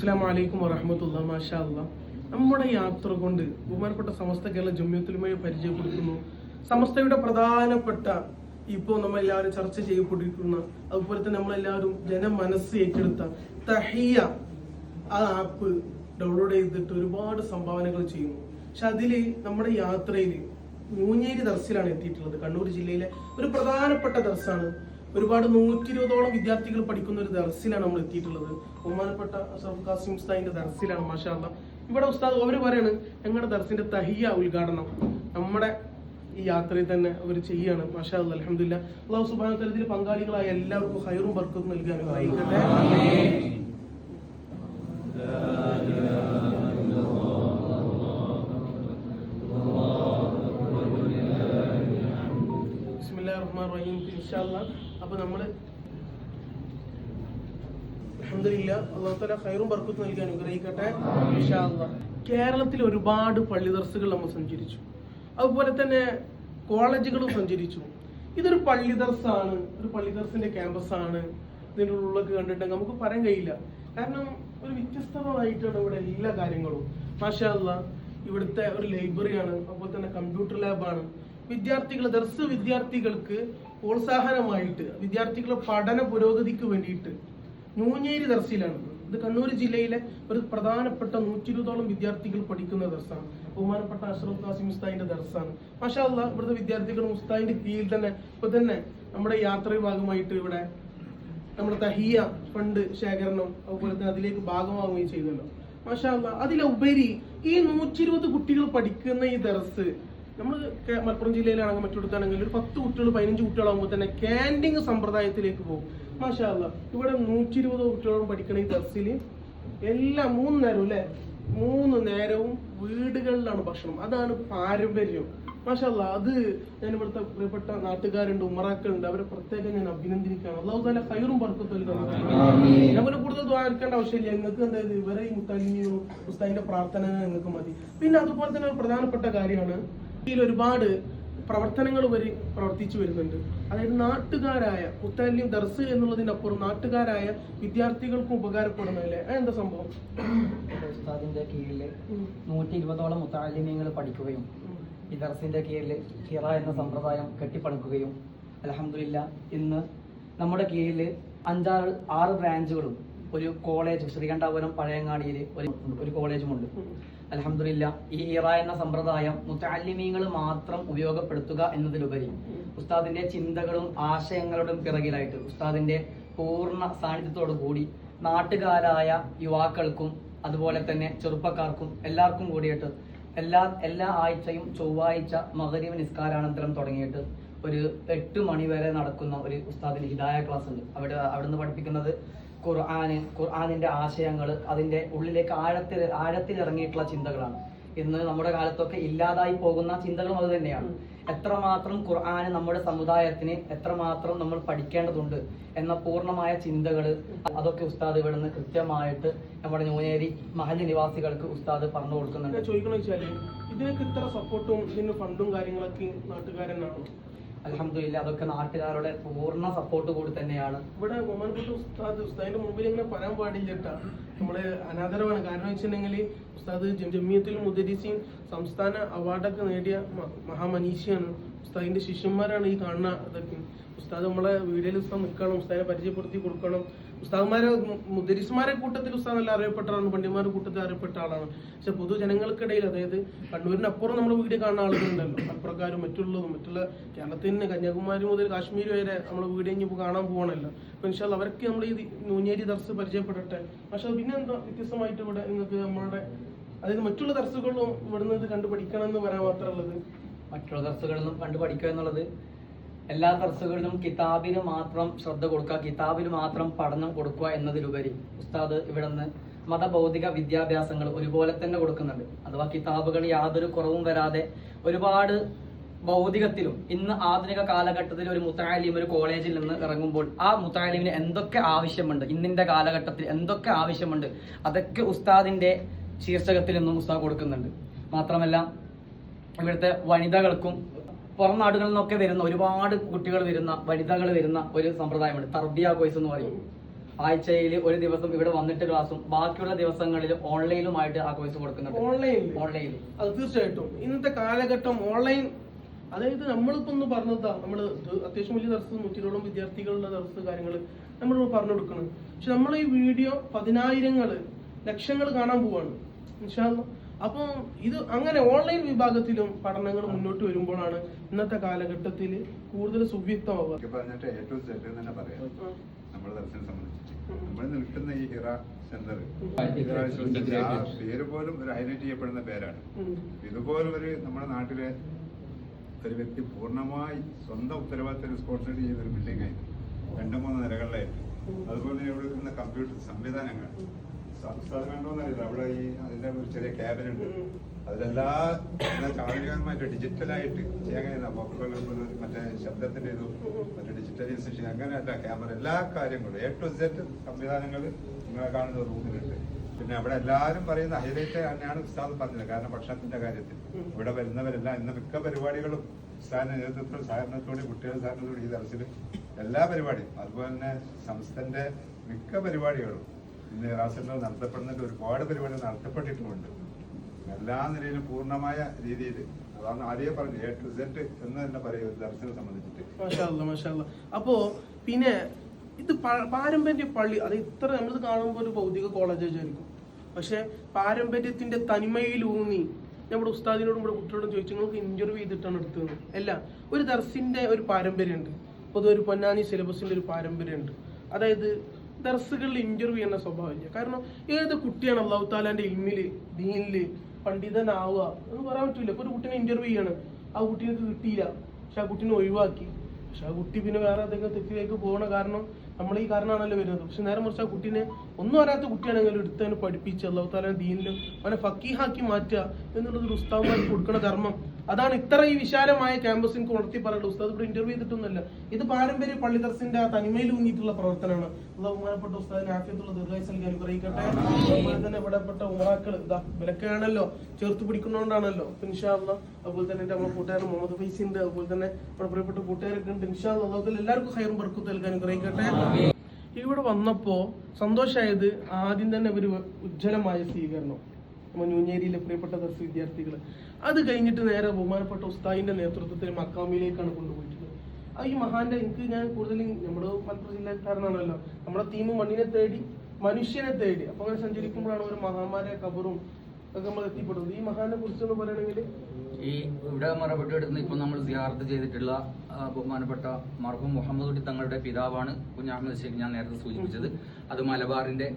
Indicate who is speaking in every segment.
Speaker 1: അസ്സാം വലൈക്കും വറഹമത്തുള്ള മാഷാ അല്ലാ നമ്മുടെ യാത്ര കൊണ്ട് ബഹുമാനപ്പെട്ട സമസ്ത കേരള ജമ്യത്തിലുമായി പരിചയപ്പെടുത്തുന്നു. സമസ്തയുടെ പ്രധാനപ്പെട്ട ഇപ്പോൾ നമ്മൾ എല്ലാവരും ചർച്ച ചെയ്യപ്പെട്ടിരിക്കുന്ന അതുപോലെ തന്നെ നമ്മളെല്ലാവരും ജനമനസ്സ് ഏറ്റെടുത്ത തഹിയ ആ ആപ്പ് ഡൗൺലോഡ് ചെയ്തിട്ട് ഒരുപാട് സംഭാവനകൾ ചെയ്യുന്നു. പക്ഷെ അതിൽ നമ്മുടെ യാത്രയിൽ മൂഞ്ഞേരി ദർസിലാണ് എത്തിയിട്ടുള്ളത്. കണ്ണൂർ ജില്ലയിലെ ഒരു പ്രധാനപ്പെട്ട ദർസാണ് ഒരുപാട് നൂറ്റി ഇരുപതോളം വിദ്യാർത്ഥികൾ പഠിക്കുന്ന ഒരു ദർസിലാണ് നമ്മൾ എത്തിയിട്ടുള്ളത്. ബഹുമാനപ്പെട്ട അഷറഫ് കാസിം ഉസ്താദിന്റെ ദർസിലാണ് മാഷാല്ല. ഇവിടെ ഉസ്താദ് അവർ പറയാണ് ഞങ്ങളുടെ ദർസിന്റെ തഹിയ ഉദ്ഘാടനം നമ്മുടെ ഈ യാത്രയിൽ തന്നെ അവർ ചെയ്യാണ് മാഷാ അലഹമില്ല അള്ളാഹു സുബാന തലത്തിൽ പങ്കാളികളായ എല്ലാവർക്കും ഹൈറും വർക്കും നൽകാനും ഇൻഷാല്ലാ അപ്പൊ നമ്മൾ അൽഹംദുലില്ലാ അല്ലാഹു തആല ഖൈറും ബർക്കത്തും നൽകി അനുഗ്രഹിക്കട്ടെ. കേരളത്തിൽ ഒരുപാട് പള്ളി ദർസുകൾ നമ്മൾ സഞ്ചരിച്ചു. അതുപോലെ തന്നെ കോളേജുകളും സഞ്ചരിച്ചു. ഇതൊരു പള്ളി ദർസാണ് ഒരു പള്ളി ദർസിന്റെ ക്യാമ്പസ് ആണ് ഇതിന്റെ ഉള്ളിലൊക്കെ കണ്ടിട്ടുണ്ടെങ്കിൽ നമുക്ക് പറയാൻ കഴിയില്ല. കാരണം ഒരു വ്യത്യസ്തമായിട്ടാണ് ഇവിടെ എല്ലാ കാര്യങ്ങളും. മാഷാല്ല ഇവിടുത്തെ ഒരു ലൈബ്രറിയാണ് അതുപോലെ തന്നെ കമ്പ്യൂട്ടർ ലാബാണ്. വിദ്യാർത്ഥികൾ ദർസ് വിദ്യാർത്ഥികൾക്ക് പ്രോത്സാഹനമായിട്ട് വിദ്യാർത്ഥികളുടെ പഠന പുരോഗതിക്ക് വേണ്ടിയിട്ട് മൂഞ്ഞേരി ദർസിലാണ് ഇത് കണ്ണൂർ ജില്ലയിലെ ഒരു പ്രധാനപ്പെട്ട നൂറ്റി ഇരുപതോളം വിദ്യാർത്ഥികൾ പഠിക്കുന്ന ദർസാണ് ബഹുമാനപ്പെട്ട അഷ്റഫ് ഖാസിം ഉസ്താദിന്റെ ദർസാണ് മാഷാ അല്ലാ ഇവിടുത്തെ വിദ്യാർത്ഥികൾ ഉസ്താദിന്റെ കീഴിൽ തന്നെ ഇപ്പൊ തന്നെ നമ്മുടെ യാത്ര ഭാഗമായിട്ട് ഇവിടെ നമ്മുടെ തഹിയ ഫണ്ട് ശേഖരണം അതുപോലെ തന്നെ അതിലേക്ക് ഭാഗമാവുകയും ചെയ്തല്ലോ. മാഷാ അല്ലാ അതിലുപരി ഈ നൂറ്റി ഇരുപത് കുട്ടികൾ പഠിക്കുന്ന ഈ ദർസ് നമ്മൾ മലപ്പുറം ജില്ലയിലാണെങ്കിൽ മറ്റെടുത്താണെങ്കിൽ ഒരു പത്ത് കുട്ടികൾ പതിനഞ്ച് കുട്ടികളാകുമ്പോൾ തന്നെ ക്യാന്റീൻ സമ്പ്രദായത്തിലേക്ക് പോകും. മാഷാല്ല ഇവിടെ നൂറ്റി ഇരുപത് കുട്ടികളും പഠിക്കണ ഈ ദർസിൽ എല്ലാ മൂന്ന് നേരവും അല്ലെ? മൂന്ന് നേരവും വീടുകളിലാണ് ഭക്ഷണം. അതാണ് പാരമ്പര്യം. മാഷല്ല അത് ഞാൻ ഇവിടുത്തെ പ്രിയപ്പെട്ട നാട്ടുകാരുണ്ട് ഉമറാക്കളുണ്ട് അവരെ പ്രത്യേകം ഞാൻ അഭിനന്ദിക്കുകയാണ്. അള്ളാഹു തന്നെ കയറും ഞാൻ പിന്നെ കൂടുതൽ ദ്വാരിക്കേണ്ട ആവശ്യമില്ല. നിങ്ങൾക്ക് എന്തായത് ഇവരെ ഈ ഉസ്താദിന്റെ പ്രാർത്ഥന നിങ്ങൾക്ക് മതി. പിന്നെ അതുപോലെ തന്നെ ഒരു പ്രധാനപ്പെട്ട കാര്യമാണ് ഇതിൽ ഒരുപാട് പ്രവർത്തനങ്ങൾ വരെ പ്രവർത്തിച്ചു വരുന്നുണ്ട് അതായത് നാട്ടുകാരായ മുത്തല്ലിം ദർസ് എന്നുള്ളതിനപ്പുറം നാട്ടുകാരായ വിദ്യാർത്ഥികൾക്കും ഉപകാരപ്പെടുന്നതല്ലേ എന്താ സംഭവം
Speaker 2: ഉസ്താദിന്റെ കീഴിൽ. നൂറ്റി ഇരുപതോളം മുത്താലിമ്യങ്ങൾ പഠിക്കുകയും. ഈ ദർസിന്റെ കീഴിൽ ഹിറ എന്ന സമ്പ്രദായം കെട്ടിപ്പടുക്കുകയും അലഹമില്ല ഇന്ന് നമ്മുടെ കീഴിൽ അഞ്ചാറ് ആറ് ബ്രാഞ്ചുകളും ഒരു കോളേജ് ശ്രീകണ്ഠാപുരം പഴയങ്ങാടിയിൽ ഒരു ഒരു കോളേജുമുണ്ട്. അലഹമില്ല ഈ ഇറ എന്ന സമ്പ്രദായം മുത്തല്ലിമീങ്ങൾ മാത്രം ഉപയോഗപ്പെടുത്തുക എന്നതിലുപരി ഉസ്താദിന്റെ ചിന്തകളും ആശയങ്ങളുടെ പിറകിലായിട്ട് ഉസ്താദിന്റെ പൂർണ സാന്നിധ്യത്തോടു കൂടി നാട്ടുകാരായ യുവാക്കൾക്കും അതുപോലെ തന്നെ ചെറുപ്പക്കാർക്കും എല്ലാവർക്കും കൂടിയിട്ട് എല്ലാ എല്ലാ ആഴ്ചയും ചൊവ്വാഴ്ച മകരീവ് നിസ്കാരാനന്തരം തുടങ്ങിയിട്ട് ഒരു എട്ട് മണി വരെ നടക്കുന്ന ഒരു ഉസ്താദിന്റെ ഹിദായ ക്ലാസ് ഉണ്ട് അവിടെ അവിടുന്ന് പഠിപ്പിക്കുന്നത് ഖുർആന് ഖുർആനിന്റെ ആശയങ്ങൾ അതിന്റെ ഉള്ളിലേക്ക് ആഴത്തിൽ ഇറങ്ങിയിട്ടുള്ള ചിന്തകളാണ്. ഇന്ന് നമ്മുടെ കാലത്തൊക്കെ ഇല്ലാതായി പോകുന്ന ചിന്തകളും അത് തന്നെയാണ്. എത്രമാത്രം ഖുർആന് നമ്മുടെ സമുദായത്തിന് എത്രമാത്രം നമ്മൾ പഠിക്കേണ്ടതുണ്ട് എന്ന പൂർണമായ ചിന്തകൾ അതൊക്കെ ഉസ്താദ് ഇവിടെ നിന്ന് കൃത്യമായിട്ട് നമ്മുടെ ന്യൂനേരി മഹല്ല് നിവാസികൾക്ക് ഉസ്താദ് പറഞ്ഞു കൊടുക്കുന്നുണ്ട്.
Speaker 1: ചോദിക്കണമെന്ന് വെച്ചാൽ ഇതിനൊക്കെ ഇത്ര സപ്പോർട്ടും ഇതിന് ഫണ്ടും കാര്യങ്ങളൊക്കെ നാട്ടുകാരനാണ്
Speaker 2: അലഹമില്ല അതൊക്കെ നാട്ടുകാരുടെ പൂർണ സപ്പോർട്ട് കൂടി തന്നെയാണ്.
Speaker 1: ഇവിടെ ബഹുമാനപ്പെട്ട ഉസ്താദ് ഉസ്താദിന്റെ മുമ്പിൽ ഇങ്ങനെ പറയാൻ പാടില്ല നമ്മൾ അനാദരവാണ്. കാരണം വെച്ചിട്ടുണ്ടെങ്കിൽ ഉസ്താദ് ജമിയത്തുൽ മുദരിസീൻ സംസ്ഥാന അവാർഡൊക്കെ നേടിയ മഹാമനീഷിയാണ്. ഉസ്താദിന്റെ ശിഷ്യന്മാരാണ് ഈ കാണുന്ന ഇതൊക്കെ. ഉസ്താദ് നമ്മളെ വീഡിയോയിൽ ഉസ്താദ് നിൽക്കണം ഉസ്താദിനെ പരിചയപ്പെടുത്തി കൊടുക്കണം. ഉസ്താദ്മാരെ മുദരിസ്മാരെ കൂട്ടത്തിൽ ഉസ്താദ് നല്ല അറിയപ്പെട്ട ആളാണ് പണ്ഡിമാരുടെ കൂട്ടത്തിൽ അറിയപ്പെട്ട ആളാണ്. പക്ഷെ പൊതുജനങ്ങൾക്കിടയിൽ അതായത് കണ്ണൂരിനപ്പുറം നമ്മൾ വീഡിയോ കാണുന്ന ആളുകളുണ്ടല്ലോ. അപ്പുറക്കാരും മറ്റുള്ളതും മറ്റുള്ള കേരളത്തിൽ നിന്ന് കന്യാകുമാരി മുതൽ കാശ്മീർ വരെ നമ്മൾ വീഡിയോ ഇനി കാണാൻ പോകണമല്ലോ അപ്പൊ ഇൻഷാൽ അവർക്ക് നമ്മൾ ഈ നൂഞ്ഞേരി ദർസ് പരിചയപ്പെടട്ടെ. പക്ഷെ പിന്നെ എന്താ വ്യത്യസ്തമായിട്ട് ഇവിടെ നിങ്ങൾക്ക് നമ്മളുടെ അതായത് മറ്റുള്ള ദർസുകളും ഇവിടുന്ന് ഇത് കണ്ടു എന്ന് പറയാൻ മാത്രമുള്ളത്
Speaker 2: മറ്റുള്ള ദർസുകളിലും കണ്ടു പഠിക്കുക എന്നുള്ളത് എല്ലാ ദർസുകളിലും കിതാബിന് മാത്രം ശ്രദ്ധ കൊടുക്കുക കിതാബിന് മാത്രം പഠനം കൊടുക്കുക എന്നതിലുപരി ഉസ്താദ് ഇവിടെ നിന്ന് മതഭൗതിക വിദ്യാഭ്യാസങ്ങൾ ഒരുപോലെ തന്നെ കൊടുക്കുന്നുണ്ട്. അഥവാ കിതാബുകൾ യാതൊരു കുറവും വരാതെ ഒരുപാട് ഭൗതികത്തിലും ഇന്ന് ആധുനിക കാലഘട്ടത്തിൽ ഒരു മുത്താലിം ഒരു കോളേജിൽ നിന്ന് ഇറങ്ങുമ്പോൾ ആ മുത്താലിമിന് എന്തൊക്കെ ആവശ്യമുണ്ട് ഇന്നിന്റെ കാലഘട്ടത്തിൽ എന്തൊക്കെ ആവശ്യമുണ്ട് അതൊക്കെ ഉസ്താദിന്റെ ശീർഷകത്തിൽ നിന്നും ഉസ്താദ് കൊടുക്കുന്നുണ്ട്. മാത്രമല്ല ഇവിടുത്തെ വനിതകൾക്കും പുറം നാടുകളിൽ നിന്നൊക്കെ വരുന്ന ഒരുപാട് കുട്ടികൾ വരുന്ന വനിതകൾ വരുന്ന ഒരു സമ്പ്രദായമുണ്ട്. തർബിയ കോഴ്സ് എന്ന് പറയും.
Speaker 3: ആഴ്ചയിൽ ഒരു ദിവസം ഇവിടെ വന്നിട്ട് ക്ലാസ്സും ബാക്കിയുള്ള ദിവസങ്ങളിൽ ഓൺലൈനുമായിട്ട് ആ കോഴ്സ് കൊടുക്കുന്നുണ്ട്.
Speaker 1: ഓൺലൈൻ
Speaker 3: ഓൺലൈൻ
Speaker 1: അത് തീർച്ചയായിട്ടും. ഇന്നത്തെ കാലഘട്ടം ഓൺലൈൻ അതായത് നമ്മളിപ്പോ ഒന്ന് പറഞ്ഞതാ നമ്മൾ ഇത് അത്യാവശ്യം വലിയ തടസ്സം നൂറ്റിരോളം വിദ്യാർത്ഥികളുടെ തടസ്സ കാര്യങ്ങൾ നമ്മൾ പറഞ്ഞു കൊടുക്കണം. പക്ഷെ നമ്മൾ ഈ വീഡിയോ പതിനായിരങ്ങൾ ലക്ഷങ്ങൾ കാണാൻ പോവാണ്. ഇൻഷാ അല്ലാ. അപ്പം ഇത് അങ്ങനെ ഓൺലൈൻ വിഭാഗത്തിലും പഠനങ്ങൾ മുന്നോട്ട് വരുമ്പോഴാണ് ഇന്നത്തെ കാലഘട്ടത്തിൽ കൂടുതൽ സുവ്യക്തമാവുക.
Speaker 4: പറഞ്ഞിട്ട് ഏറ്റവും തന്നെ പറയാം. നമ്മുടെ ദർശനം സംബന്ധിച്ചിട്ട്. നമ്മൾ നിൽക്കുന്ന ഈ ഹിറ സെന്റർ ആ പേര് പോലും ഒരു ഹൈലൈറ്റ് ചെയ്യപ്പെടുന്ന പേരാണ്. ഇതുപോലെ ഒരു നമ്മുടെ നാട്ടിലെ ഒരു വ്യക്തി പൂർണമായി സ്വന്തം ഉത്തരവാദിത്തം സ്പോൺസർ ചെയ്ത ഒരു ബിൽഡിംഗ് ആയിരുന്നു രണ്ടു മൂന്ന് നിലകളിലായിട്ട് അതുപോലെ ഇവിടെ ഇരുന്ന കമ്പ്യൂട്ടർ സംവിധാനങ്ങൾ. സംസ്ഥാനം കണ്ടോന്നറിയില്ല. അവിടെ ഈ അതിന്റെ ഒരു ചെറിയ ക്യാബിനുണ്ട് അതിലെല്ലാ എന്നാ ഡിജിറ്റലായിട്ട് ചെയ്യാൻ മറ്റേ ശബ്ദത്തിന്റെ ഇതും മറ്റേ ഡിജിറ്റലൈസേഷൻ അങ്ങനെയല്ല ക്യാമറ എല്ലാ കാര്യങ്ങളും എ ടു സെറ്റ് സംവിധാനങ്ങൾ നിങ്ങളെ കാണുന്ന റൂമിലുണ്ട് പിന്നെ അവിടെ എല്ലാവരും പറയുന്ന ഹൈലൈറ്റ് തന്നെയാണ് ഉസ്താദ് പറഞ്ഞത്. കാരണം ഭക്ഷണത്തിന്റെ കാര്യത്തിൽ. ഇവിടെ വരുന്നവരെല്ലാം ഇന്ന് മിക്ക പരിപാടികളും ഉസ്താദിന്റെ നേതൃത്വ സഹകരണത്തോടെ കുട്ടികളുടെ സഹകരണത്തോടെ ഈ തരത്തിൽ എല്ലാ പരിപാടിയും. അതുപോലെ തന്നെ സംസ്ഥന്റെ മിക്ക പരിപാടികളും ഇന്ന് റാസെന്റർ നടത്തപ്പെടുന്നതിൽ ഒരുപാട് പരിപാടികൾ നടത്തപ്പെട്ടിട്ടുമുണ്ട്. എല്ലാ നിലയിലും പൂർണമായ രീതിയിൽ അതാണ് ആദ്യം പറഞ്ഞു എ ടു സെറ്റ് എന്ന് തന്നെ പറയും ദർശനം സംബന്ധിച്ചിട്ട്.
Speaker 1: അപ്പോ പിന്നെ ഇത് പാരമ്പര്യ പള്ളി അത് ഇത്ര നമ്മൾ കാണുമ്പോൾ ഒരു ഭൗതിക കോളേജ് വിചാരിക്കും. പക്ഷെ പാരമ്പര്യത്തിന്റെ തനിമയിലൂന്നി നമ്മുടെ ഉസ്താദിനോടും ഇവിടെ കുട്ടികളോടും ചോദിച്ചു നിങ്ങൾക്ക് ഇന്റർവ്യൂ ചെയ്തിട്ടാണ് എടുത്തത്. അല്ല ഒരു ദർസിന്റെ ഒരു പാരമ്പര്യമുണ്ട് പൊതുവെ ഒരു പൊന്നാനി സിലബസിന്റെ ഒരു പാരമ്പര്യമുണ്ട് അതായത് ദർസുകളിൽ ഇന്റർവ്യൂ ചെയ്യുന്ന സ്വഭാവമില്ല കാരണം ഏത് കുട്ടിയാണ് അള്ളാഹു താലാന്റെ ഇൽമിൽ ദീനിൽ പണ്ഡിതനാവുക എന്ന് പറയാൻ പറ്റൂല. ഇപ്പൊ ഒരു കുട്ടീനെ ഇന്റർവ്യൂ ചെയ്യാണ്. ആ കുട്ടീനക്ക് കിട്ടിയില്ല. പക്ഷെ ആ കുട്ടിനെ ഒഴിവാക്കി. പക്ഷെ ആ കുട്ടി പിന്നെ വേറെ എന്തെങ്കിലും തെറ്റിലേക്ക് പോകണ കാരണം നമ്മൾ ഈ കാരണമാണല്ലോ വരുന്നത്. പക്ഷെ നേരെ മറിച്ച് ആ കുട്ടീനെ ഒന്നും അറിയാത്ത കുട്ടിയാണെങ്കിലും തന്നെ പഠിപ്പിച്ച് അള്ളാഹു താലാൻ ദീനിലും അവനെ ഫക്കീഹാക്കി മാറ്റുക എന്നുള്ളത് ഒരു ഉസ്താവുമായി കൊടുക്കുന്ന ധർമ്മം അതാണ് ഇത്ര ഈ വിശാലമായ ക്യാമ്പസിന് ഉണർത്തി പറയുന്നത് ഉസ്താദ് ഇവിടെ ഇന്റർവ്യൂ ചെയ്തിട്ടൊന്നുമല്ല. ഇത് പാരമ്പര്യ പള്ളി ദർസിന്റെ ആ തനിമയിൽ ഊന്നിയിട്ടുള്ള പ്രവർത്തനമാണ്. ബഹുമാനപ്പെട്ട ഉസ്താദിന് ആഫിയത്തുള്ള ദീർഘായുസ് നൽകി അനുഗ്രഹിക്കട്ടെ അതുപോലെ തന്നെ ഇവിടെപ്പെട്ട ഉമറാക്കൾ ഇതാ വിലക്കാണല്ലോ ചേർത്ത് പിടിക്കുന്നോണ്ടാണല്ലോ. അപ്പൊ ഇൻഷാ അള്ളാ അതുപോലെ തന്നെ എന്റെ നമ്മുടെ കൂട്ടുകാരൻ മുഹമ്മദ് ഫൈസി ഉണ്ട്. അതുപോലെ തന്നെ നമ്മുടെ പ്രിയപ്പെട്ട കൂട്ടുകാരൊക്കെ ഉണ്ട്. ഇൻഷാ അതുപോലെ എല്ലാവർക്കും ഹൈറും ബർക്കത്ത് നൽകാൻ അനുഗ്രഹിക്കട്ടെ ഇവിടെ വന്നപ്പോ സന്തോഷമായത് ആദ്യം തന്നെ ഒരു ഉജ്ജ്വലമായ സ്വീകരണം. നമ്മൾ പ്രിയപ്പെട്ട ദർശ വിദ്യാർത്ഥികൾ അത് കഴിഞ്ഞിട്ട് നേരെ ബഹുമാനപ്പെട്ട ഉസ്താദിന്റെ നേതൃത്വത്തിൽ മക്കാമിലേക്കാണ് കൊണ്ടുപോയിട്ടുള്ളത് ആ ഈ മഹാന്റെ എനിക്ക് ഞാൻ കൂടുതലും നമ്മുടെ മലപ്പുറം ജില്ലക്കാരനാണല്ലോ. നമ്മുടെ തീം മണ്ണിനെ തേടി മനുഷ്യനെ തേടി. അപ്പൊ അങ്ങനെ സഞ്ചരിക്കുമ്പോഴാണ് ഒരു മഹാമാരെ കബറും ഒക്കെ നമ്മൾ എത്തിപ്പെടുന്നത്. ഈ മഹാനെ കുറിച്ച് എന്ന് പറയുകയാണെങ്കിൽ
Speaker 3: ഈ ഇവിടെ മറുപടി മറപ്പെട്ടെടുത്ത് ഇപ്പൊ നമ്മൾ സിയാർത്ത് ചെയ്തിട്ടുള്ള ബഹുമാനപ്പെട്ട മർഹൂം മുഹമ്മദ് കുട്ടി തങ്ങളുടെ പിതാവാണ് കുഞ്ഞാഹമ്മദ് ഷെയ്ഖ് ഞാൻ നേരത്തെ സൂചിപ്പിച്ചത്. അത് മലബാറിന്റെ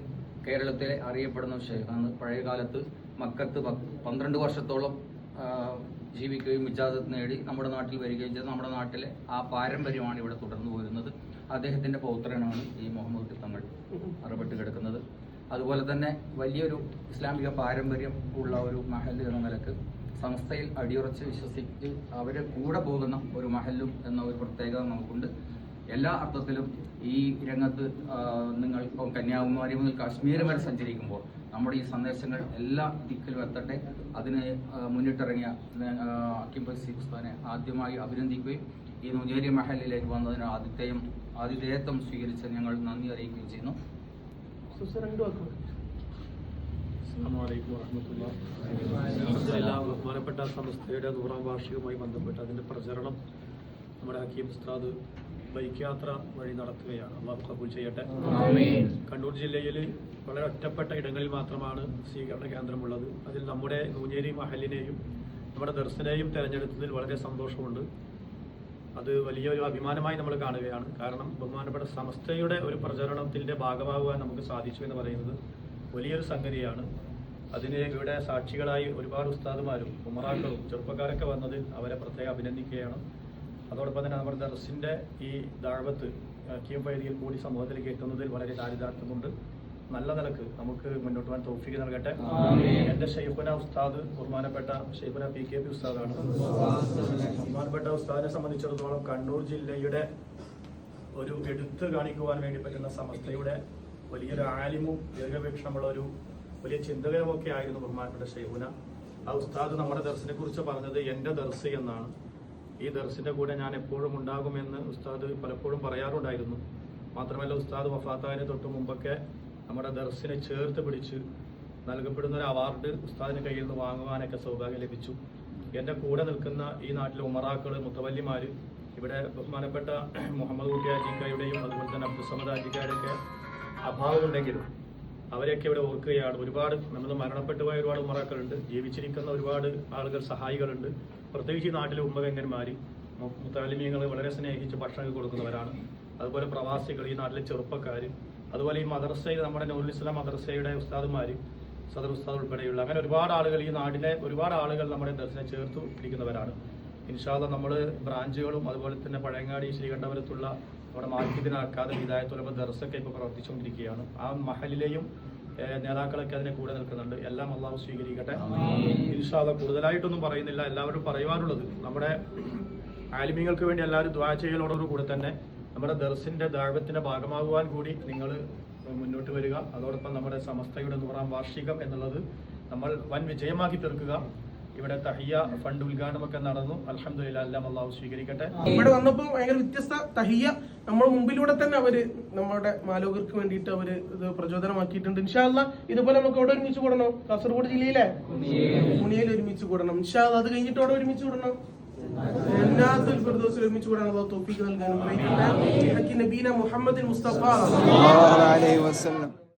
Speaker 3: കേരളത്തിലെ അറിയപ്പെടുന്ന ഷെയ്ഖാണ് പഴയ കാലത്ത് മക്കത്ത് പന്ത്രണ്ട് വർഷത്തോളം ജീവിക്കുകയും ഇജാദത്ത് നേടി നമ്മുടെ നാട്ടിൽ വരികയും ചെയ്ത്. നമ്മുടെ നാട്ടിലെ ആ പാരമ്പര്യമാണ് ഇവിടെ തുടർന്നു പോരുന്നത്. അദ്ദേഹത്തിന്റെ പൗത്രനാണ് ഈ മുഹമ്മദ് തങ്ങൾ മറപ്പെട്ട് കിടക്കുന്നത് അതുപോലെ തന്നെ വലിയൊരു ഇസ്ലാമിക പാരമ്പര്യം ഉള്ള ഒരു മഹൽ എന്ന നിലയ്ക്ക് സംസ്ഥയിൽ അടിയുറച്ച് വിശ്വസിച്ച് അവരെ കൂടെ പോകുന്ന ഒരു മഹലും എന്ന ഒരു പ്രത്യേകത നമുക്കുണ്ട്. എല്ലാ അർത്ഥത്തിലും ഈ രംഗത്ത് നിങ്ങൾ ഇപ്പം കന്യാകുമാരി മുതൽ കാശ്മീർ വരെ സഞ്ചരിക്കുമ്പോൾ നമ്മുടെ ഈ സന്ദേശങ്ങൾ എല്ലാ ദിക്കിലും എത്തട്ടെ. അതിന് മുന്നിട്ടിറങ്ങിയ അക്കിം ബസീർ ഉസ്താനെ ആദ്യമായി അഭിനന്ദിക്കുകയും ഈ നുജേരി മഹലിലേക്ക് വന്നതിന് ആതിഥേയം ആതിഥേയത്വം സ്വീകരിച്ച് ഞങ്ങൾ നന്ദി അറിയിക്കുകയും ചെയ്യുന്നു.
Speaker 5: ബഹുമാനപ്പെട്ട സംസ്ഥയുടെ നൂറാം വാർഷികവുമായി ബന്ധപ്പെട്ട് അതിന്റെ പ്രചരണം നമ്മുടെ ഹക്കീം ഉസ്താദ് ബൈക്ക് യാത്ര വഴി നടത്തുകയാണ്. അള്ളാഹു കബൂൽ ചെയ്യട്ടെ. കണ്ണൂർ ജില്ലയിൽ വളരെ ഒറ്റപ്പെട്ട ഇടങ്ങളിൽ മാത്രമാണ് സ്വീകരണ കേന്ദ്രമുള്ളത്. അതിൽ നമ്മുടെ നൂഞ്ഞേരി മഹലിനെയും നമ്മുടെ ദർശനെയും തിരഞ്ഞെടുത്തതിൽ വളരെ സന്തോഷമുണ്ട്. അത് വലിയൊരു അഭിമാനമായി നമ്മൾ കാണുകയാണ്. കാരണം ബഹുമാനപ്പെട്ട സമസ്തയുടെ ഒരു പ്രചരണത്തിന്റെ ഭാഗമാകുവാൻ നമുക്ക് സാധിച്ചു എന്ന് പറയുന്നത് വലിയൊരു സംഗതിയാണ്. അതിന് ഇവിടെ സാക്ഷികളായി ഒരുപാട് ഉസ്താദുമാരും ഉമറാക്കളും ചെറുപ്പക്കാരൊക്കെ വന്നതിൽ അവരെ പ്രത്യേകം അഭിനന്ദിക്കുകയാണ്. അതോടൊപ്പം തന്നെ നമ്മുടെ ദർസിന്റെ ഈ ദാഴ്വത്ത് കീം വൈദിയിൽ കൂടി സമൂഹത്തിലേക്ക് എത്തുന്നതിൽ വളരെ ചാരിതാർത്ഥ്യമുണ്ട് നല്ല നിലയ്ക്ക് നമുക്ക് മുന്നോട്ട് പോകാൻ തോഫിക്ക് നൽകട്ടെ. എന്റെ ഷെയ്ഖുന ഉസ്താദ് ബഹുമാനപ്പെട്ട ഷെയ്ഖുന പി കെ പി ഉസ്താദാണ്. ബഹുമാനപ്പെട്ട ഉസ്താദിനെ സംബന്ധിച്ചിടത്തോളം കണ്ണൂർ ജില്ലയുടെ ഒരു എടുത്ത് കാണിക്കുവാൻ വേണ്ടി പറ്റുന്ന സമസ്തയുടെ വലിയൊരു ആലിമും ദീർഘവീക്ഷണമുള്ള ഒരു വലിയ ചിന്തകരുമൊക്കെ ആയിരുന്നു ബഹുമാനപ്പെട്ട ഷെയ്ഖുന. ആ ഉസ്താദ് നമ്മുടെ ദർസിനെ കുറിച്ച് പറഞ്ഞത് എന്റെ ദർസ് എന്നാണ്. ഈ ദർസിന്റെ കൂടെ ഞാൻ എപ്പോഴും ഉണ്ടാകുമെന്ന് ഉസ്താദ് പലപ്പോഴും പറയാറുണ്ടായിരുന്നു. മാത്രമല്ല ഉസ്താദ് വഫാത്തായതിന് തൊട്ട് മുമ്പൊക്കെ നമ്മുടെ ദർസിനെ ചേർത്ത് പിടിച്ച് നൽകപ്പെടുന്ന ഒരു അവാർഡ് ഉസ്താദിന് കയ്യിൽ നിന്ന് വാങ്ങുവാനൊക്കെ സൗഭാഗ്യം ലഭിച്ചു. എന്റെ കൂടെ നിൽക്കുന്ന ഈ നാട്ടിലെ ഉമറാക്കൾ മുത്തവല്ലിമാർ ഇവിടെ ബഹുമാനപ്പെട്ട മുഹമ്മദ് കുട്ടി അജിക്കായുടെയും അതുപോലെ തന്നെ അബ്ദുസമദ് അജിക്കായുടെയൊക്കെ അഭാവമുണ്ടെങ്കിലും അവരെയൊക്കെ ഇവിടെ ഓർക്കുകയാണ്. ഒരുപാട് നമ്മൾ മരണപ്പെട്ടു പോയ ഒരുപാട് ഉമറാക്കളുണ്ട്. ജീവിച്ചിരിക്കുന്ന ഒരുപാട് ആളുകൾ സഹായികളുണ്ട്. പ്രത്യേകിച്ച് ഈ നാട്ടിലെ ഉമ്മകന്മാർ മുത്തവല്ലിമീങ്ങൾ വളരെ സ്നേഹിച്ച് ഭക്ഷണം കൊടുക്കുന്നവരാണ്. അതുപോലെ പ്രവാസികൾ ഈ നാട്ടിലെ ചെറുപ്പക്കാർ അതുപോലെ ഈ മദർസയിൽ നമ്മുടെ നൂറുൽ ഇസ്ലാം മദ്രസയുടെ ഉസ്താദുമാർ സദർ ഉസ്താദ് ഉൾപ്പെടെയുള്ള അങ്ങനെ ഒരുപാട് ആളുകൾ ഈ നാടിനെ ഒരുപാട് ആളുകൾ നമ്മുടെ ദർശനം ചേർത്തു പിടിക്കുന്നവരാണ്. ഇൻഷാല്ല നമ്മൾ ബ്രാഞ്ചുകളും അതുപോലെ തന്നെ പഴയങ്ങാടി ശ്രീകണ്ഠപുരത്തുള്ള നമ്മുടെ മാർക്കിദിന അക്കാദമി ഹിദായത്തുലബ ദർസൊക്കെ ഇപ്പോൾ പ്രവർത്തിച്ചുകൊണ്ടിരിക്കുകയാണ്. ആ മഹലിലെയും നേതാക്കളൊക്കെ അതിനെ കൂടെ നിൽക്കുന്നുണ്ട്. എല്ലാം അള്ളാഹു സ്വീകരിക്കട്ടെ. ഇൻഷാല്ല കൂടുതലായിട്ടൊന്നും പറയുന്നില്ല. എല്ലാവരും പറയുവാനുള്ളത് നമ്മുടെ ആലിമീങ്ങൾക്ക് വേണ്ടി എല്ലാവരും ദ്വാ കൂടെ തന്നെ നമ്മുടെ ദർസിന്റെ ദാഴ്വത്തിന്റെ ഭാഗമാകുവാൻ കൂടി നിങ്ങൾ മുന്നോട്ട് വരിക. അതോടൊപ്പം നമ്മുടെ സമസ്തയുടെ നൂറാം വാർഷികം എന്നുള്ളത് നമ്മൾ വൻ വിജയമാക്കി തീർക്കുക. ഇവിടെ തഹിയ ഫണ്ട് ഉദ്ഘാടനമൊക്കെ നടന്നു. അലഹമില്ല എല്ലാം അള്ളാഹു സ്വീകരിക്കട്ടെ.
Speaker 1: ഇവിടെ വന്നപ്പോൾ ഭയങ്കര വ്യത്യസ്ത തഹിയ നമ്മുടെ മുമ്പിലൂടെ തന്നെ അവർ നമ്മുടെ മാലോകർക്ക് വേണ്ടിയിട്ട് അവർ ഇത് പ്രചോദനമാക്കിയിട്ടുണ്ട്. ഇൻഷാല്ല ഇതുപോലെ നമുക്ക് അവിടെ ഒരുമിച്ച് കൂടണം. കാസർഗോഡ് ജില്ലയിലെ മുണിയിൽ ഒരുമിച്ച് കൂടണം. ഇൻഷാല്ല അത് കഴിഞ്ഞിട്ട് അവിടെ ഒരുമിച്ച് കൂടണം. ജന്നാത്തുൽ ഫിർദൗസിൽ ഒരുമിച്ച് കൂടാൻ അള്ളാഹു തൗഫീഖ് നൽകാനും ഹക്കി നബീന മുഹമ്മദ് മുസ്തഫ
Speaker 6: സല്ലല്ലാഹു അലൈഹി വസല്ലം